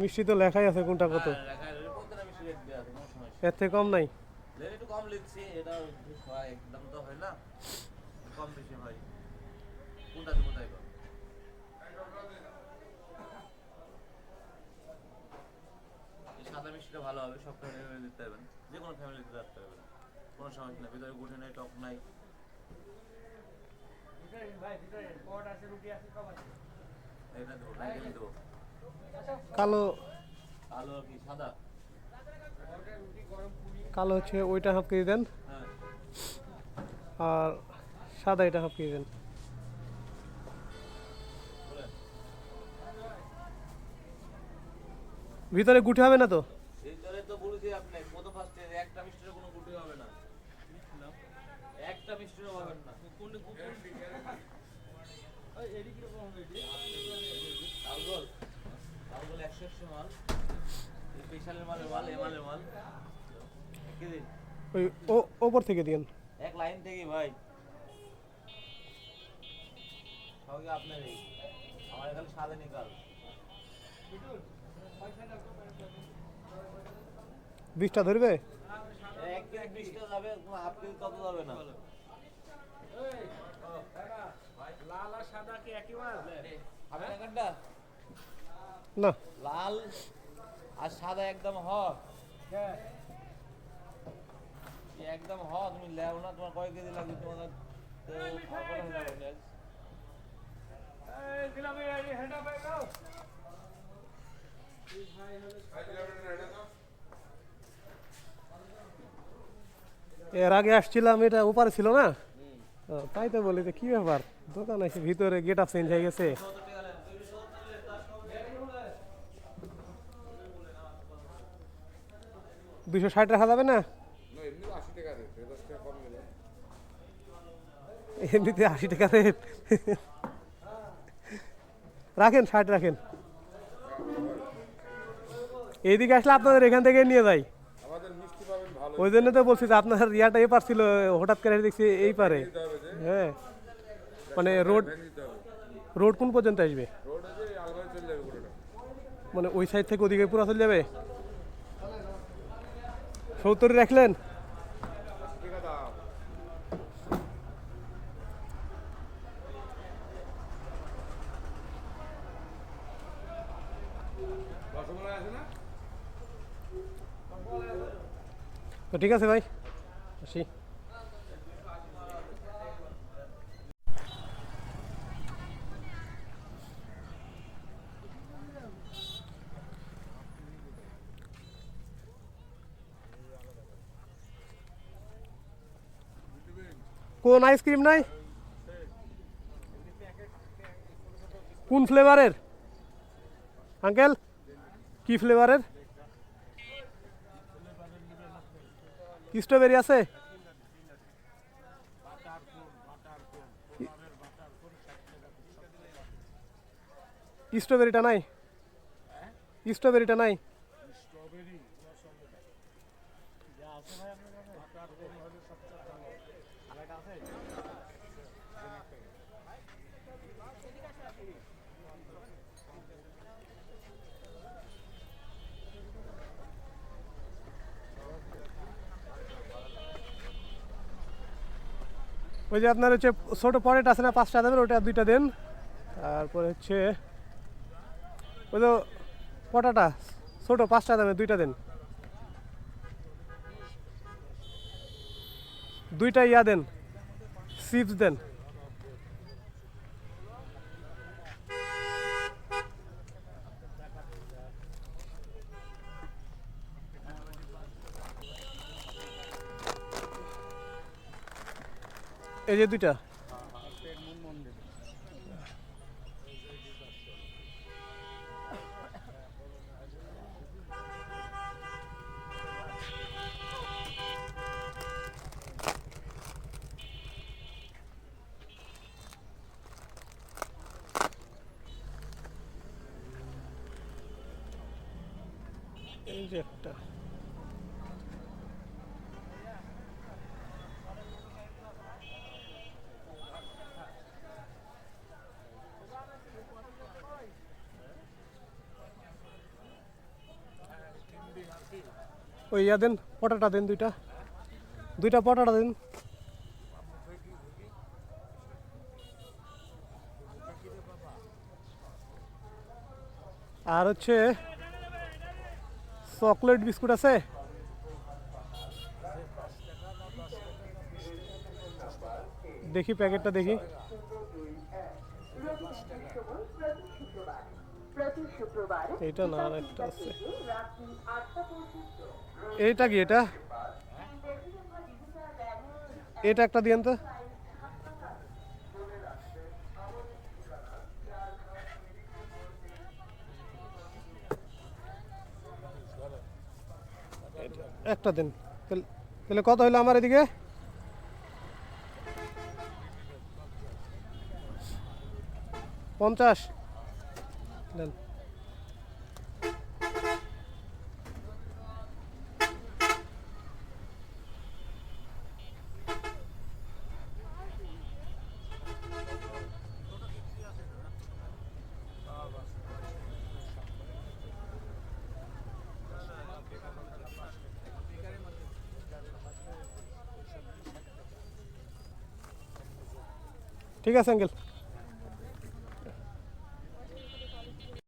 মিষ্টি তো লেখাই আছে কোনটা কত হ্যাঁ। এর থেকে কম নাই একটু কম লিখছি, এটা একদম তো হয় না। কম বেশি হয়। কোনটা দেবো তাই কর। এই সাদা মিষ্টিটা ভালো হবে, সব ফ্যামিলি দিতে পারবেন। যে কোনো ফ্যামিলিতে রাখতে পারবেন। কোনো সমস্যা নেই, ভিতরে গুটি নেই, টক নাই। এটা দেবো। কালো। আলু আর কি, সাদা? কালো হচ্ছে ওইটা হাফ কেজি দেন। হ্যাঁ। আর সাদা এটা হাফ কেজি দেন। ভিতরে গুটি হবে না তো? ভিতরে তো বলেছি আপনি প্রথম ফার্স্টে একটা মিষ্টির কোনো গুটি হবে না। একটা পাবেন না। তালগোল তালগোল একশো একশো মাল। স্পেশালের মালের মাল এ মাল। ওই ও ওপর থেকে দিন এক লাইন থেকে ভাই। সবই আপনারই। আমার এখানে সাদা নিকাল বিশটা ধরবে? এক কেজি বিশটা যাবে হাফ কেজি তত যাবে না। লাল আর সাদা কি একই মাল? হবে না। কান্ডা না লাল আর সাদা একদম হ। একদম হ? তুমি লেও না তোমার কয় কেজি লাগবে? তোমার তো খাওয়া হয়ে যাবে না। এই দিলাম এই হেড আপ গাও এর আগে আসছিলাম এটা ওপারে ছিল না? ও, তাই তো বলি যে কি ব্যাপার? দোকান আছে ভিতরে গেট আপ চেঞ্জ হয়ে গেছে। দুশো ষাট রাখা যাবে না? এমনিতে আশি টাকা রেট রাখেন ষাট রাখেন। এইদিকে আসলে আপনাদের এখান থেকে নিয়ে যাই। ওই জন্য তো বলছি যে আপনার ইয়াটা এ পার ছিল হঠাৎ করে দেখছি এই পারে। হ্যাঁ। মানে রোড রোড কোন পর্যন্ত আসবে? মানে ওই সাইড থেকে ওদিকে পুরো চলে যাবে? সত্তর রাখলেন তো ঠিক আছে ভাই আসি। কোন আইসক্রিম নাই? কোন ফ্লেভারের আঙ্কেল কি ফ্লেভারের স্ট্রবেরি আছে? স্ট্রবেরিটা নাই? স্ট্রবেরিটা নাই? ওই যে আপনার হচ্ছে ছোটো পরেট আছে না, পাঁচটা দেবেন, ওটা দুইটা দেন। তারপরে হচ্ছে ওই তো পটাটা, ছোটো পাঁচটা দেবেন, দুইটা দেন। দুইটা ইয়া দেন। চিপস দেন এই যে দুইটা। এই যে একটা। ওই ইয়া দেন পটাটা দেন দুইটা। দুইটা পটাটা দেন। আর হচ্ছে চকলেট বিস্কুট আছে? দেখি প্যাকেটটা দেখি। প্রতি শুক্রবার এইটা না আর একটা আছে। রাত্রি আটটা পর্যন্ত এইটা কি এটা? এটা একটা দিয়েন তো। একটা দিন। তাহলে- কত হইল আমার এদিকে? পঞ্চাশ। ঠিক আছে আঙ্কেল